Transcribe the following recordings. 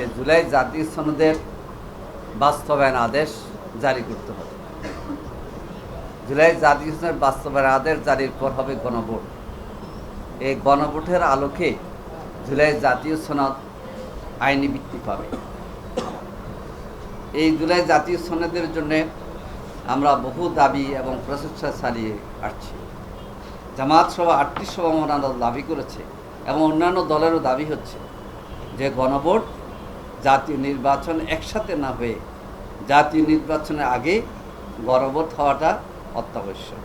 যে জুলাই জাতীয় সনদের বাস্তবায়ন আদেশ জারি করতে হবে। জুলাই জাতীয় সনদের বাস্তবায়ন আদেশ জারির পর হবে গণভোট। এই গণভোটের আলোকে জুলাই জাতীয় সনদ আইনি ভিত্তি পাবে। এই জুলাই জাতীয় সনদের জন্য আমরা বহু দাবি এবং প্রচেষ্টা চালিয়ে আসছি। জামাত সহ আটটি সভা মনোনয়ন দাবি করেছে এবং অন্যান্য দলেরও দাবি হচ্ছে যে গণভোট জাতীয় নির্বাচন একসাথে না হয়ে জাতীয় নির্বাচনের আগে গণভোট হওয়াটা অত্যাবশ্যক।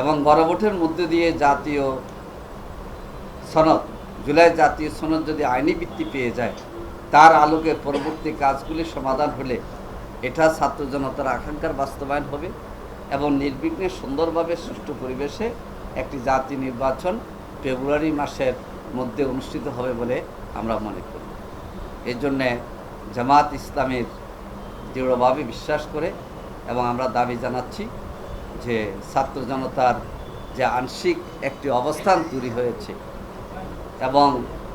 এবং গণভোটের মধ্যে দিয়ে জাতীয় সনদ, জুলাই জাতীয় সনদ যদি আইনি ভিত্তি পেয়ে যায়, তার আলোকে পরবর্তী কাজগুলি সমাধান হলে এটা ছাত্র জনতার আকাঙ্ক্ষার বাস্তবায়ন হবে এবং নির্বিঘ্নে সুন্দরভাবে সুষ্ঠু পরিবেশে একটি জাতীয় নির্বাচন ফেব্রুয়ারি মাসের মধ্যে অনুষ্ঠিত হবে বলে আমরা মনে করি। এই জন্যে জামাত ইসলামের দৃঢ়ভাবে বিশ্বাস করে এবং আমরা দাবি জানাচ্ছি যে ছাত্র জনতার যে আংশিক একটি অবস্থান তৈরি হয়েছে এবং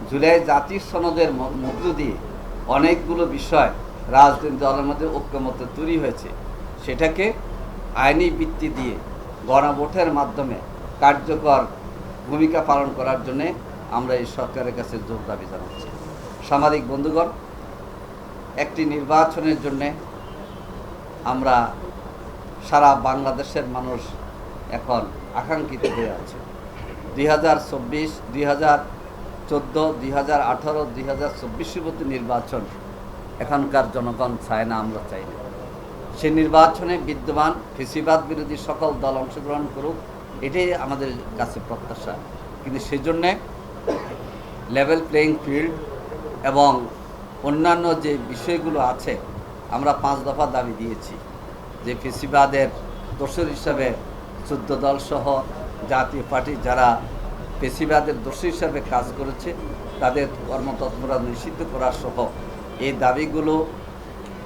জুলাই জাতীয় সনদের মধ্য দিয়ে অনেকগুলো বিষয় রাজনৈতিক দলের মধ্যে ঐক্যমত তৈরি হয়েছে। সেটাকে আইনি ভিত্তি দিয়ে গণভোটের মাধ্যমে কার্যকর ভূমিকা পালন করার জন্যে আমরা এই সরকারের কাছে জোর দাবি জানাচ্ছি। সামাজিক বন্ধুগণ, একটি নির্বাচনের জন্যে আমরা সারা বাংলাদেশের মানুষ এখন আকাঙ্ক্ষিত হয়ে আছে। দুই হাজার চব্বিশ, দুই হাজার চোদ্দ, দুই হাজার আঠারো, দুই হাজার চব্বিশের মধ্যে নির্বাচন এখানকার জনগণ চায় না, আমরা চাই না। সে নির্বাচনে বিদ্যমান ফেসিবাদ বিরোধী সকল দল অংশগ্রহণ করুক, এটাই আমাদের কাছে প্রত্যাশা। কিন্তু সেজন্যে লেভেল প্লেয়িং ফিল্ড এবং অন্যান্য যে বিষয়গুলো আছে, আমরা পাঁচ দফা দাবি দিয়েছি যে ফেসিবাদের দোষর হিসাবে চোদ্দ দল সহ জাতীয় পার্টি যারা পেশিবাদের দোষী হিসাবে কাজ করেছে, তাদের কর্মতৎপরা নিষিদ্ধ করা সহ এই দাবিগুলো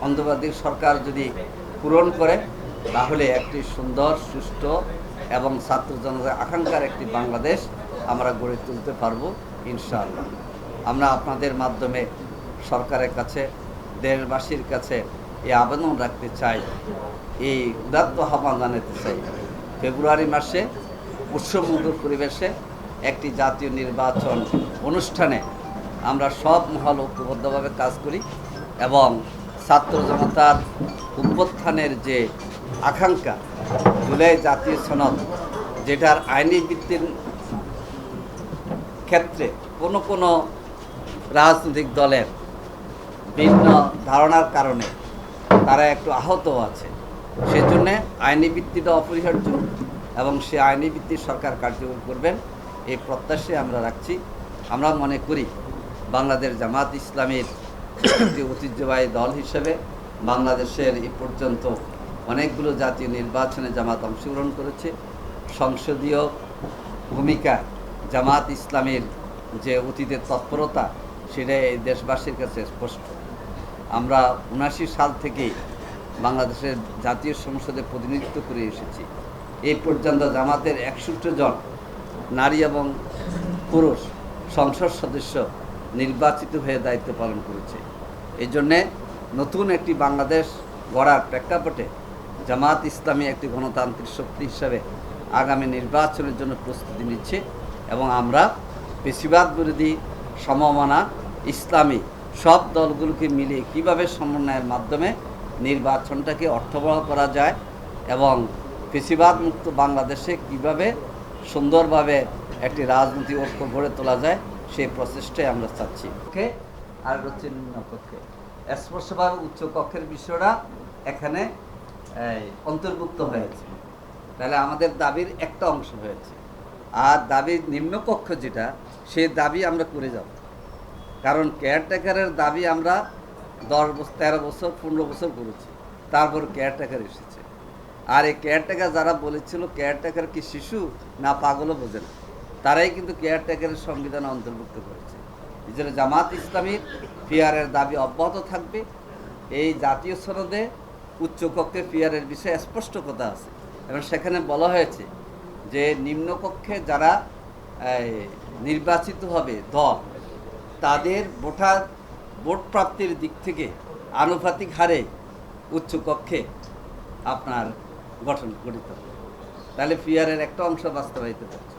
অন্ধবাদী সরকার যদি পূরণ করে, তাহলে একটি সুন্দর, সুষ্ঠু এবং ছাত্র জনতার আকাঙ্ক্ষার একটি বাংলাদেশ আমরা গড়ে তুলতে পারব, ইনশাআল্লাহ। আমরা আপনাদের মাধ্যমে সরকারের কাছে, দেশবাসীর কাছে এই আবেদন রাখতে চাই, এই উদাত্ত আহ্বান জানাতে চাই। ফেব্রুয়ারি মাসে উৎসবমুখর পরিবেশে একটি জাতীয় নির্বাচন অনুষ্ঠানে আমরা সব মহল ঐক্যবদ্ধভাবে কাজ করি এবং ছাত্র জনতার উত্থানের যে আকাঙ্ক্ষা, জুলাই জাতীয় সনদ, যেটার আইনি ভিত্তির ক্ষেত্রে কোনো কোনো রাজনৈতিক দলের ভিন্ন ধারণার কারণে তারা একটু আহত আছে। সেজন্য আইনি ভিত্তিটা অপরিহার্য এবং সে আইনি ভিত্তির সরকার কার্যকর করবেন, এই প্রত্যাশায় আমরা রাখছি। আমরা মনে করি বাংলাদেশ জামাত ইসলামের একটি ঐতিহ্যবাহী দল হিসেবে বাংলাদেশের এ পর্যন্ত অনেকগুলো জাতীয় নির্বাচনে জামাত অংশগ্রহণ করেছে। সংসদীয় ভূমিকা জামাত ইসলামের যে অতীতের তৎপরতা সেটা এই দেশবাসীর কাছে স্পষ্ট। আমরা উনাশি সাল থেকেই বাংলাদেশের জাতীয় সংসদে প্রতিনিধিত্ব করে এসেছি। এই পর্যন্ত জামাতের একষট্টি জন নারী এবং পুরুষ সংসদ সদস্য নির্বাচিত হয়ে দায়িত্ব পালন করেছে। এই জন্যে নতুন একটি বাংলাদেশ গড়ার প্রেক্ষাপটে জামাত ইসলামী একটি গণতান্ত্রিক শক্তি হিসাবে আগামী নির্বাচনের জন্য প্রস্তুতি নিচ্ছে এবং আমরা বেশিরভাগ বিরোধী সমমনা ইসলামী সব দলগুলোকে মিলিয়ে কীভাবে সমন্বয়ের মাধ্যমে নির্বাচনটাকে অর্থবহ করা যায় এবং পেশিবাদ মুক্ত বাংলাদেশে কীভাবে সুন্দরভাবে একটি রাজনৈতিক ঐক্য গড়ে তোলা যায়, সেই প্রচেষ্টায় আমরা চাচ্ছি। ওকে, আর হচ্ছে নিম্ন কক্ষে। স্পষ্টভাবে উচ্চ কক্ষের বিষয়টা এখানে অন্তর্ভুক্ত হয়েছে। তাহলে আমাদের দাবির একটা অংশ হয়েছে। আর দাবির নিম্নকক্ষ যেটা, সেই দাবি আমরা করে যাব। কারণ কেয়ারটেকারের দাবি আমরা দশ বছর তেরো বছর, পনেরো বছর করেছি তারপর কেয়ারটেকার এসেছে। আর এই কেয়ারটেকার যারা বলেছিল কেয়ারটেকার কি শিশু না পাগলও বোঝে না। তারাই কিন্তু কেয়ারটেকারের সংবিধানে অন্তর্ভুক্ত করেছে। জন্য জামাত ইসলামীর পিয়ারের দাবি অব্যাহত থাকবে। এই জাতীয় সনদে উচ্চকক্ষে পিয়ারের বিষয়ে স্পষ্ট কথা আছে। এবং সেখানে বলা হয়েছে যে নিম্নকক্ষে যারা নির্বাচিত হবে দল তাদের ভোটার ভোট প্রাপ্তির দিক থেকে আনুপাতিক হারে উচ্চ কক্ষে আপনার গঠন গঠিত। তাহলে পিয়ারের একটা অংশ বাস্তবায়িত হচ্ছে